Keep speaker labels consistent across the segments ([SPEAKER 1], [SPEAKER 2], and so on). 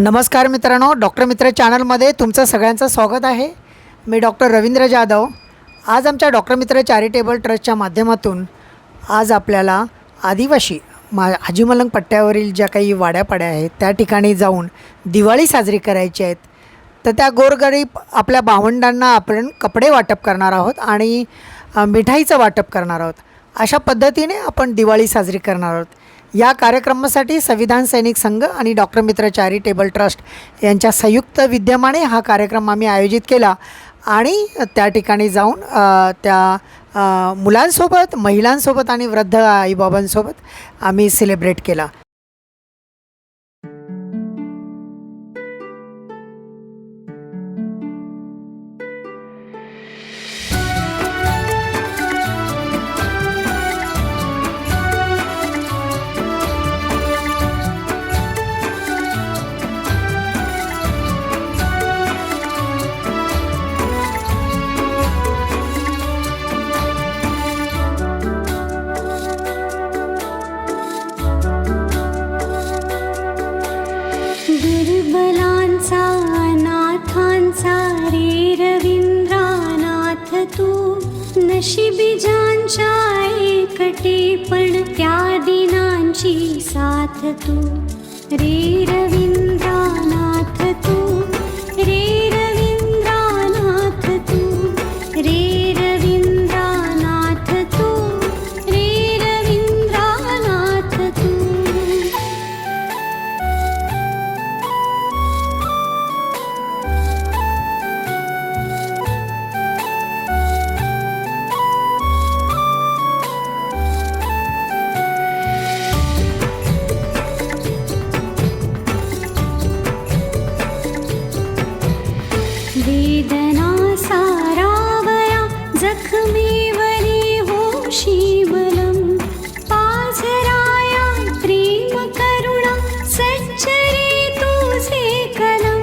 [SPEAKER 1] नमस्कार मित्रांनो डॉक्टर मित्र चॅनलमध्ये तुमचं सगळ्यांचं स्वागत आहे. मी डॉक्टर रवींद्र जाधव. आज आमच्या डॉक्टर मित्र चॅरिटेबल ट्रस्टच्या माध्यमातून आज आपल्याला आदिवासी मा हाजीमलंग पट्ट्यावरील ज्या काही वाड्यापाड्या आहेत त्या ठिकाणी जाऊन दिवाळी साजरी करायची आहेत. तर त्या गोरगरीब आपल्या भावंडांना आपण कपडे वाटप करणार आहोत आणि मिठाईचं वाटप करणार आहोत. अशा पद्धतीने आपण दिवाळी साजरी करणार आहोत. या कार्यक्रमासाठी संविधान सैनिक संघ आणि डॉक्टर मित्र चॅरिटेबल ट्रस्ट यांच्या संयुक्त विद्यमाने हा कार्यक्रम आम्ही आयोजित केला. आणि त्या ठिकाणी जाऊन त्या मुलांसोबत महिलांसोबत आणि वृद्ध आईबाबांसोबत आम्ही सेलिब्रेट केला.
[SPEAKER 2] नशिबी ज्यांच्या एकटे पण त्या दिनांची साथ तू. रे रवींद्रनाथ तू. वेदना सारावया जखमीवरी होशी बलं पाझराया प्रेम करुणा सच्चरे तुझे कलम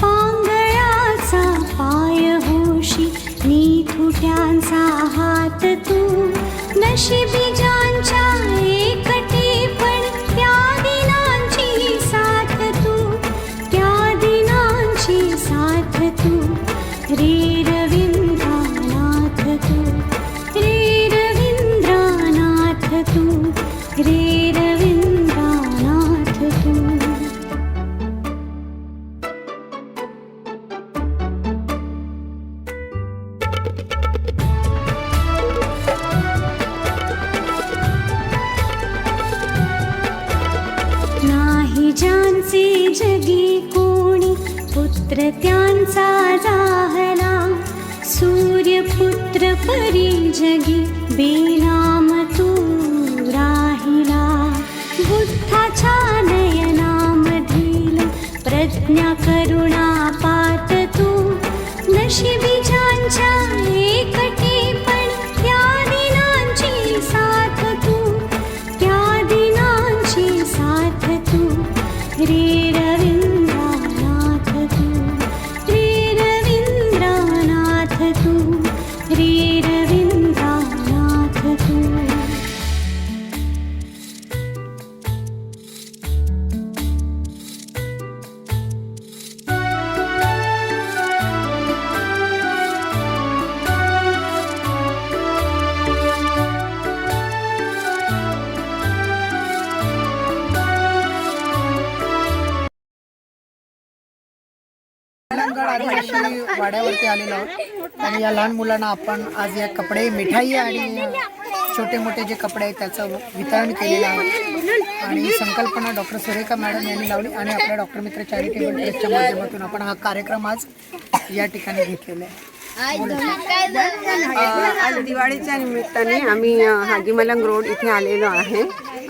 [SPEAKER 2] पांगळाचा पाय होशी निथुट्यांचा हात तू। नशिबी ज्यांचे जगी कोणी पुत्र त्यांचा जाहला. सूर्यपुत्र परी जगी बेनाम तू राहिला. बुद्धाच्या नयनामधील प्रज्ञा करुणा पात तू. नशिबी
[SPEAKER 1] वाड्यावरती आलेलो आहोत. आणि या लहान मुलांना आपण आज या कपडे मिठाई आणि छोटे मोठे जे कपडे आहेत त्याचं वितरण केलेलं आहे. आणि संकल्पना डॉक्टर सुरेखा मॅडम यांनी लावली आणि आपल्या डॉक्टर मित्र चॅरिटेबल ट्रस्टच्या माध्यमातून आपण हा कार्यक्रम आज या ठिकाणी घेतलेला आहे.
[SPEAKER 3] आज दिवाळीच्या निमित्ताने आम्ही हाजीमलंग रोड इथे आलेलो आहे.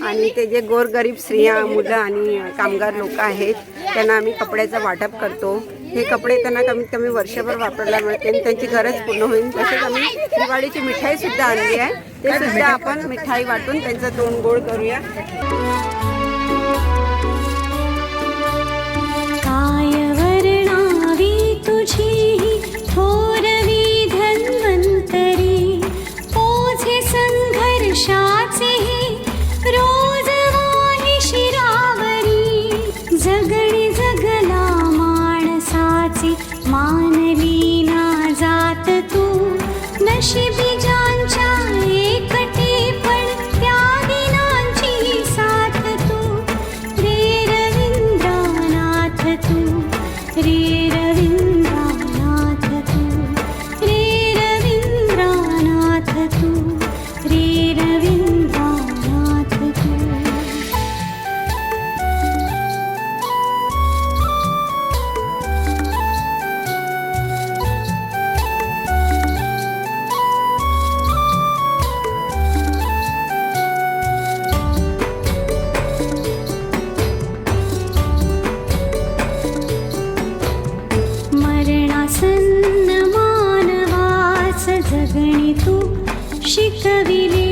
[SPEAKER 3] आणि ते जे गोरगरीब स्त्रिया मुलं आणि कामगार लोक आहेत त्यांना आम्ही कपड्याचं वाटप करतो. हे कपडे त्यांना कमीत कमी वर्षभर वापरायला मिळते आणि त्यांची गरज पूर्ण होईल. तसेच आम्ही दिवाळीची मिठाई सुद्धा आणली आहे. ते सुद्धा आपण मिठाई वाटून त्यांचं तोंड गोड करूया.
[SPEAKER 2] नशिबी கையிலே